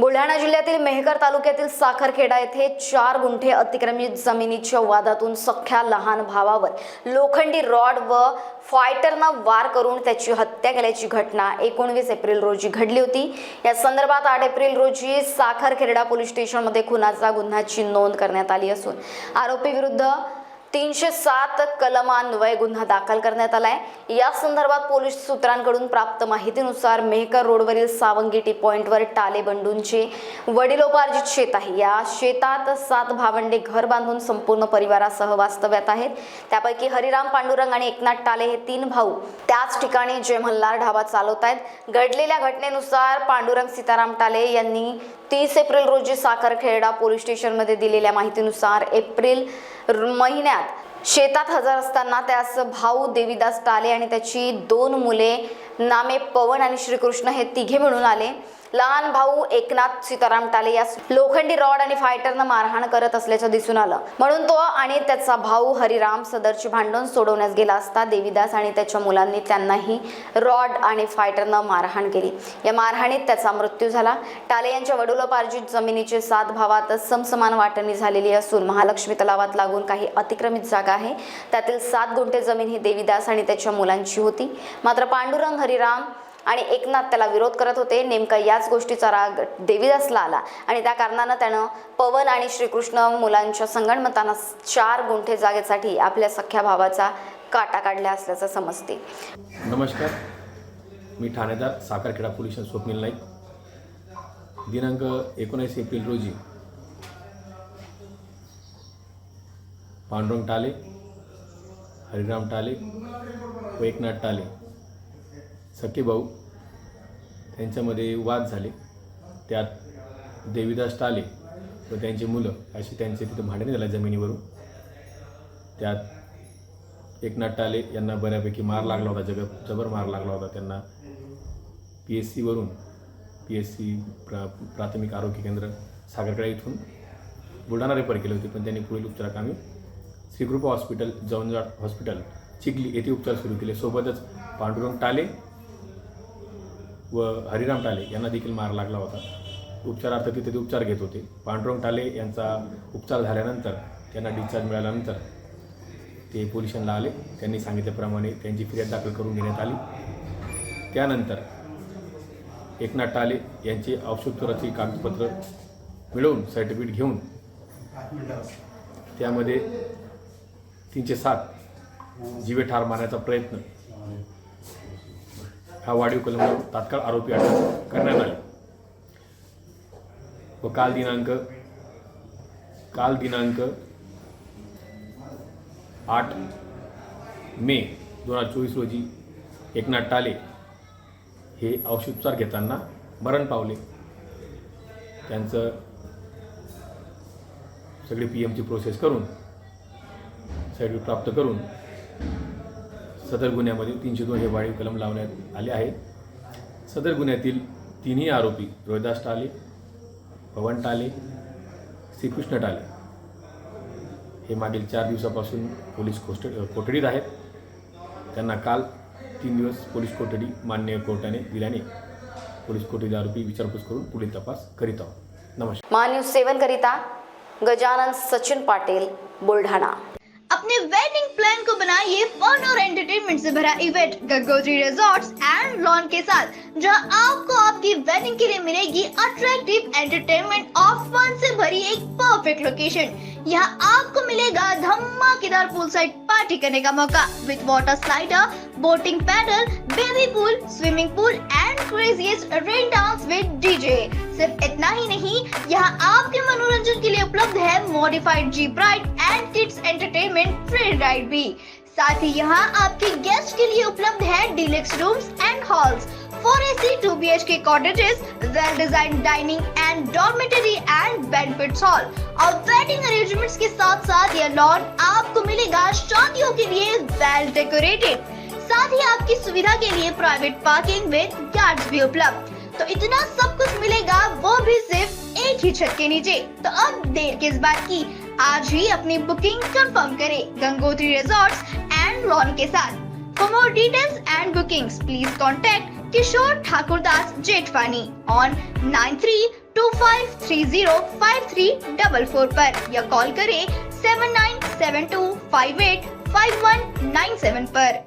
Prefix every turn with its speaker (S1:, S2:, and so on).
S1: बुलढाणा जिल्ह्यातील मेहकर तालुक्यातील साखरखेडा येथे चार गुंठे अतिक्रमित जमिनीच्या वादातून सख्या लहान भावावर लोखंडी रॉड व फायटरनं वार करून त्याची हत्या केल्याची घटना एकोणवीस एप्रिल रोजी घडली होती. या संदर्भात आठ एप्रिल रोजी साखरखेडा पोलीस स्टेशनमध्ये खुनाचा गुन्ह्याची नोंद करण्यात आली असून आरोपी विरुद्ध तीनशे सात कलमान्वये गुन्हा दाखल करण्यात आलाय. या संदर्भात पोलीस सूत्रांकडून प्राप्त माहितीनुसार मेहकर रोडवरील सावंगी टी पॉईंटवर टाले बंडूंचे वडिलोपार्जित शेत आहे. या शेतात सात भावंडे घर बांधून संपूर्ण परिवारासह वास्तव्यात आहेत. त्यापैकी हरिराम पांडुरंग आणि एकनाथ टाले हे तीन भाऊ त्याच ठिकाणी जय मल्हार ढाबा चालवत आहेत. घडलेल्या घटनेनुसार पांडुरंग सीताराम टाले यांनी तीस एप्रिल रोजी साखरखेडा पोलीस स्टेशनमध्ये दिलेल्या माहितीनुसार एप्रिल महिन्यात शेतात हजर असताना त्यास भाऊ देवीदास टाले आणि त्याची दोन मुले नामे पवन आणि श्रीकृष्ण हे तिघे मिळून आले. लहान भाऊ एकनाथ सीताराम टाले यास लोखंडी रॉड आणि फायटरनं मारहाण करत असल्याचं दिसून आलं. म्हणून तो आणि त्याचा भाऊ हरिराम सदरचे भांडण सोडवण्यास गेला असता देवीदास आणि त्याच्या मुलांनी त्यांनाही रॉड आणि फायटरनं मारहाण केली. या मारहाणीत त्याचा मृत्यू झाला. टाले यांच्या वडिलोपार्जित जमिनीचे सात भावात समसमान वाटणी झालेली असून महालक्ष्मी तलावात लागून काही अतिक्रमित जागा आहे. त्यातील सात गुंठे जमीन ही देवीदास आणि त्याच्या मुलांची होती. मात्र पांडुरंग हरिराम आणि एकनाथ त्याला विरोध करत होते. नेमका याच गोष्टीचा राग देवीदासला आला आणि त्या कारणानं त्यानं पवन आणि श्रीकृष्ण मुलांच्या संगणमतानं चार गुंठे जागेसाठी आपल्या सख्या भावाचा काटा काढला असल्याचं समजते.
S2: नमस्कार. मी ठाणेदार साखरखेडा पोलीस स्वप्नील नाईक. दिनांक एकोणीस एप्रिल रोजी पांडुरंग टाले हरिराम टाले व एकनाथ टाले सख्खे भाऊ त्यांच्यामध्ये वाद झाले. त्यात देवीदास टाले व त्यांची मुलं अशी त्यांचे तिथं भांडणे झाले जमिनीवरून. त्यात एकनाथ टाले यांना बऱ्यापैकी मार लागला होता जग जबर मार लागला होता. त्यांना पी एस सीवरून पी एस सी प्रा प्राथमिक आरोग्य केंद्र सागरकडा इथून बुलढाणा रेफर केले होते पण त्यांनी पुढील उपचाराकामी श्रीकृपा हॉस्पिटल जवंजाड हॉस्पिटल चिखली येथे उपचार सुरू केले. सोबतच पांडुरंग टाले व हरिराम टाले यांना देखील मार लागला होता. उपचारार्थ तिथे ते उपचार घेत होते. पांडुरंग टाले यांचा उपचार झाल्यानंतर त्यांना डिस्चार्ज मिळाल्यानंतर ते पोलिसांना आले. त्यांनी सांगितल्याप्रमाणे त्यांची फिर्याद दाखल करून घेण्यात आली. त्यानंतर एकनाथ टाले यांचे औषधोपचाराची कागदपत्र मिळवून सर्टिफिकेट घेऊन त्यामध्ये तीनशे सात जीवे ठार मारण्याचा प्रयत्न हा वाढीव कलम तात्काळ आरोपी अटक करण्यात आली. व काल दिनांक काल दिनांक आठ मे दोन हजार चोवीस रोजी एकनाथ टाले हे औषधोपचार घेताना मरण पावले. त्यांचं सगळी पी एमची प्रोसेस करून सर्टिफिकेट प्राप्त करून सदर गुन्ह्यामध्ये तीनशे दोन हे वाढीव कलम लावण्यात आले आहे सदर गुन्ह्यातील तिन्ही आरोपी रोहिदास टाले पवन टाले श्रीकृष्ण टाले हे मागील चार दिवसापासून पोलीस कोष्ट कोठडीत आहेत. त्यांना काल तीन दिवस पोलीस कोठडी मान्य कोर्टाने दिल्याने पोलीस कोठडी आरोपी विचारपूस करून पुढील तपास करीत आहोत. नमस्कार.
S1: महान्यूज सेवन करिता गजानन सचिन पाटील बुलढाणा.
S3: अपने वेडिंग प्लान को बनाइए फन और एंटरटेनमेंट से भरा event Gangotri resorts and lawn के साथ, जहाँ आपको आपकी वेडिंग के लिए मिलेगी अट्रैक्टिव एंटरटेनमेंट और फन से भरी एक परफेक्ट लोकेशन यहाँ आपको मिलेगा धमाकेदार पूल साइड पार्टी करने का मौका with water slider boating paddle baby pool swimming pool and craziest rain dance with DJ सिर्फ़ इतना ही नहीं, यहाँ आपके मनोरंजन के लिए उपलब्ध है modified jeep ride and kids entertainment free ride भी। साथ ही यहाँ आपके गेस्ट के लिए उपलब्ध है deluxe rooms and halls for A C two B H K cottages well design dining and dormitory and banquets hall और वेडिंग अरेंजमेंट्स के साथ साथ यह लॉन आपको मिलेगा शादियों के लिए वेल डेकोरेटेड साथ ही आपकी सुविधा के लिए प्राइवेट पार्किंग विद गार्ड्स भी उपलब्ध। तो इतना सब कुछ मिलेगा, वो भी सिर्फ़ एक ही छत के नीचे। तो अब देर किस बात की? आज ही अपनी बुकिंग कंफर्म करें गंगोत्री रिजॉर्ट्स एंड लॉन के साथ। For more details and bookings please contact Kishore Thakur Das, Jethwani on nine three two five three zero five three double four पर या कॉल करें seven nine seven two five eight five one nine seven पर।